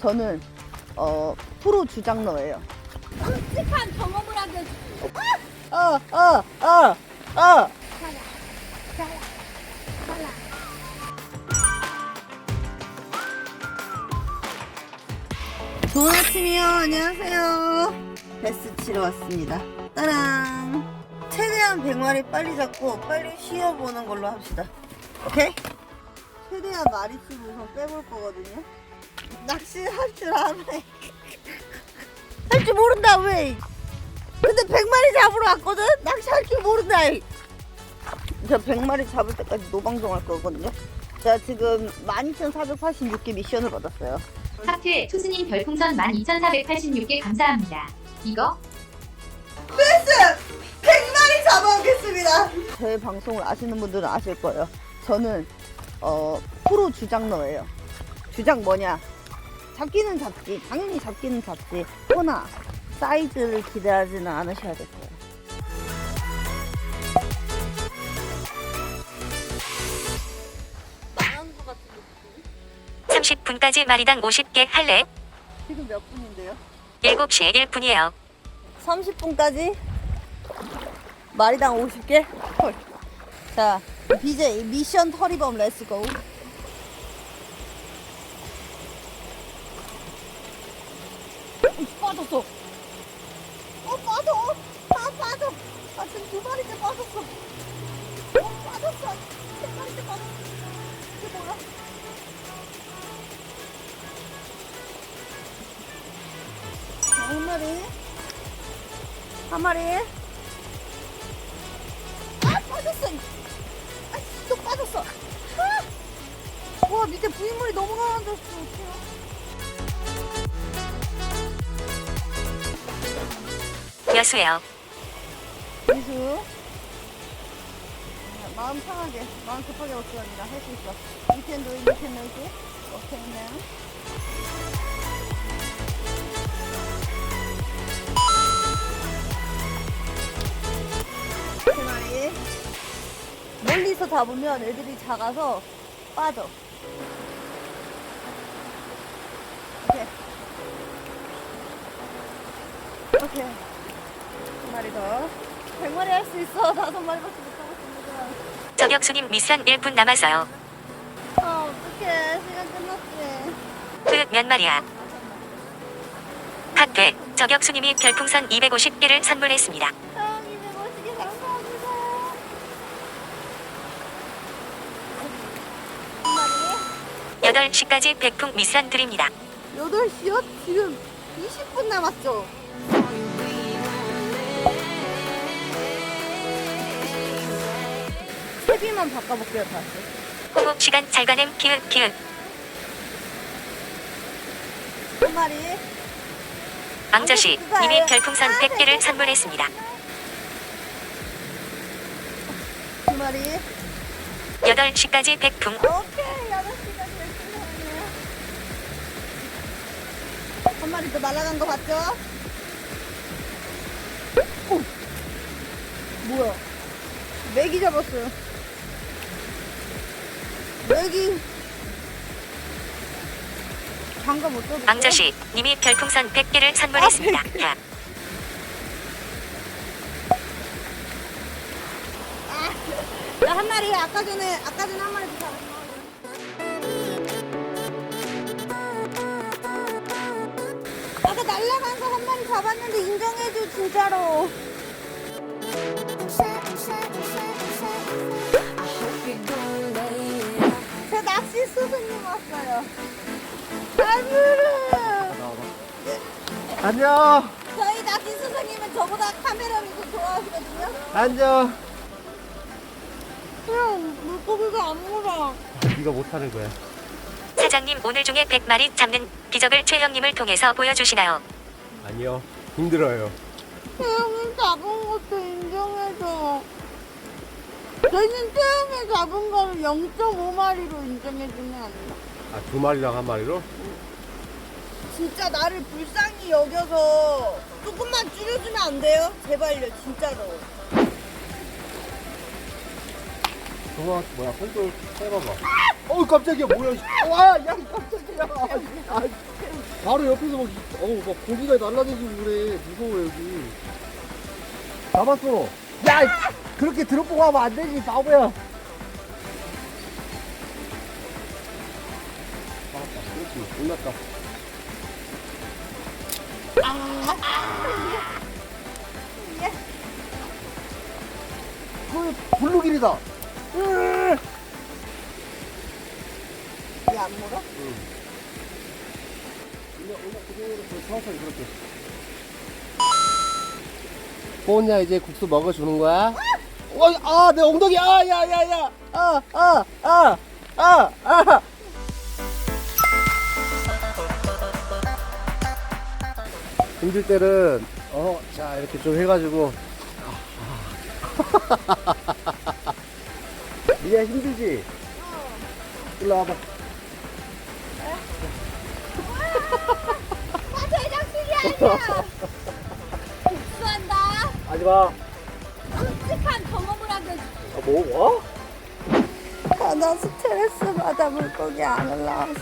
저는 어, 프로 주장러예요. 끔찍한 경험을 하게 어, 어, 어, 어. 좋은 아침이요. 안녕하세요. 베스 치러 왔습니다. 따랑. 최대한 100마리 빨리 잡고 빨리 쉬어보는 걸로 합시다. 오케이? 최대한 마리 수 우선 빼볼 거거든요. 낚시할 줄 알아. 할줄 모른다, 왜? 근데 100마리 잡으러 왔거든? 낚시할 줄 모른다. 이. 저 100마리 잡을 때까지 노방송 할 거거든요. 제가 지금 12,486개 미션을 받았어요. 하트 투스님 별풍선 12,486개 감사합니다. 이거 100마리 잡아오겠습니다. 제 방송을 아시는 분들은 아실 거예요. 저는 어, 프로 주장러예요. 주장 뭐냐? 잡기는 잡지. 당연히 잡기는 잡지. 허나 사이즈를 기대하지는 않으셔야 될 거예요. 망한 것 같은 느낌? 30분까지 마리당 50개 할래? 지금 몇 분인데요? 7시에 1분이에요. 30분까지 마리당 50개? 헐. 자, BJ 미션 터리범 렛츠고. 빠졌어. 어, 빠져. 아, 빠져. 아, 지금 두 마리째 빠졌어. 어, 빠졌어. 세 마리째 빠졌어. 이게 뭐야? 자, 한 마리. 한 마리. 아 빠졌어. 아, 또 빠졌어. 아! 와 밑에 부인물이 너무 가라앉았어. 여수요. 미수. 마음 편하게, 마음 급하게 먹지 아니라 할수 있어. You can do it. 멀리서 잡으면 애들이 작아서 빠져. 오케이. 오케이. 한 마리 더. 100마리 할 수 있어. 다섯 마리밖에 못 잡았습니다. 저격수님 미션 1분 남았어요. 아, 어떡해. 시간 끝났지. 그몇 마리야? 하트 저격수님이 별풍선 250개를 선물했습니다. 아, 250개 감사합니다. 한 마리. 8시까지 백풍 미션 드립니다. 8시요? 지금 20분 남았죠? 세비만 바꿔볼게요, 다시. 호흡 시간 잘 가냄 키읔 키읔. 한 마리. 앙저씨 님이 별풍선 100개를 선물했습니다. 두 마리. 8시까지 백풍 오케이, 8시까지 열심히 하네요. 한 마리 더 날아간 거 봤죠? 오! 뭐야? 메기 잡았어요. 메기. 장갑 못 잡았어요? 앙저씨 님이 별풍선 100개를 선물했습니다. 야. 나한 마리 아까 전에 아까 전에 한 마리 더 잡았어. 아까 날라간 거 한 마리 잡았는데 인정해줘 진짜로. 스승님 왔어요. 안무르. 안녕. 저희 낚시 스승님은 저보다 카메라를 더 좋아하시거든요. 안녕. 형 물고기가 안 물어. 네가 못하는 거야. 사장님 오늘 중에 100마리 잡는 기적을 최형님을 통해서 보여주시나요? 아니요. 힘들어요. 태영이 잡은 것도 인정해줘. 대신 태영이 잡은 거를 0.5마리로 인정해주면 안 돼. 아, 두 마리랑 한 마리로? 진짜 나를 불쌍히 여겨서 조금만 줄여주면 안 돼요? 제발요, 진짜로. 저거 뭐야? 컨트롤 해봐봐. 어우 깜짝이야 뭐야? 와, 야 깜짝이야. 아, 바로 옆에서 막, 어우, 막 고기가 날라다니고 그래. 무서워, 여기. 잡았어. 야! 이- 그렇게 드롭보고 하면 안 되지, 바보야. 그렇지. 올랐다. 그 블루길이다. 얘안 물어? 천천히 그렇게. 뽀냐 이제 국수 먹어주는 거야? 어, 아, 내 엉덩이, 아, 야, 야, 야, 아, 아, 아, 아, 아. 힘들 때는 어, 자 이렇게 좀 해가지고. 니가 힘들지? 일로 와봐. 아 제정신이 아니야. 복수한다. 하지 마. 끔찍한 경험을 하게. 아, 뭐, 뭐? 아, 나 스트레스 받아 물고기 안 올라와서.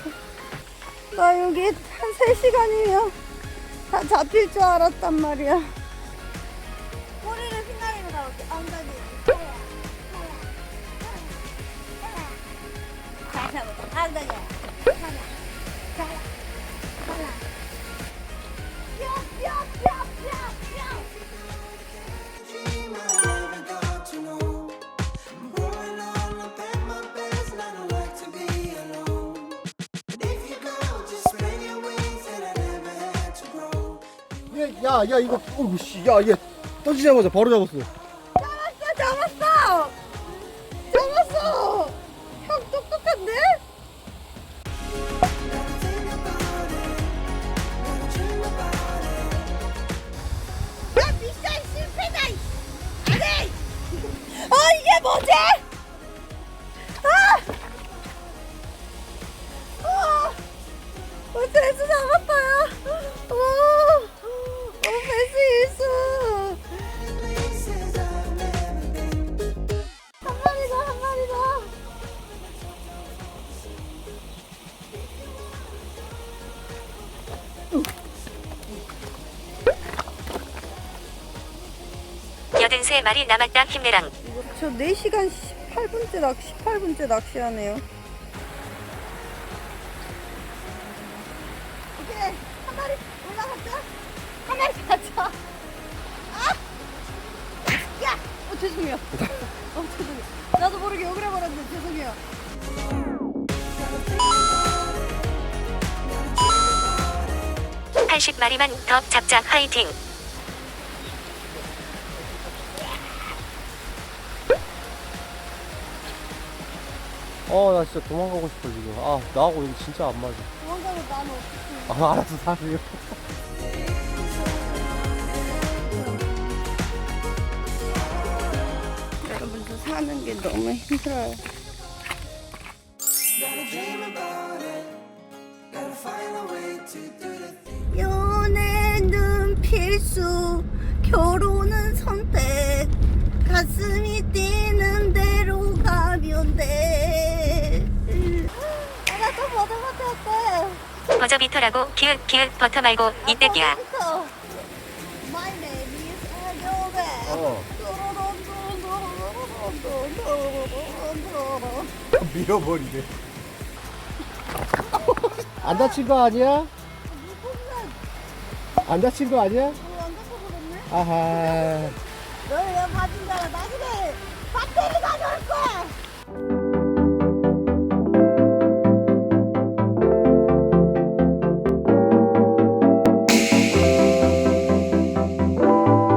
나 여기 한 3시간이면 다 잡힐 줄 알았단 말이야. 꼬리를 휘날리고 나올게. 엉덩이. 잘 잡았다. 엉덩이. 야, 야, 이거, 어우, 씨, 야, 얘 떠지자마자 바로 잡았어. 여든세 마리 남았다 힘내랑. 저 4시간 18분째 낚시, 18분째 낚시하네요. 오케이, 한 마리 올라갔죠? 한 마리 가죠? 아! 야! 어, 죄송해요. 어, 죄송해요. 나도 모르게 욕을 해버렸는데 죄송해요. 80마리만 더 잡자 화이팅. 어, 나 진짜 도망가고 싶어, 지금. 아, 나하고 여기 진짜 안 맞아. 도망가면 나는 어떡해. 아, 알았어, 사세요. 여러분들 사는 게 너무 힘들어요. 연애는 필수, 결혼은 선택. 가슴이 버저비터라고 기윽 기윽 버터 말고 이때기야. My name is Ayobe. 어. 어. 밀어버리네. 안 다친 거 아니야? 안 다친 거 아니야? 아하. 너왜 받은 자라 나중에 배터리 가져올 거야.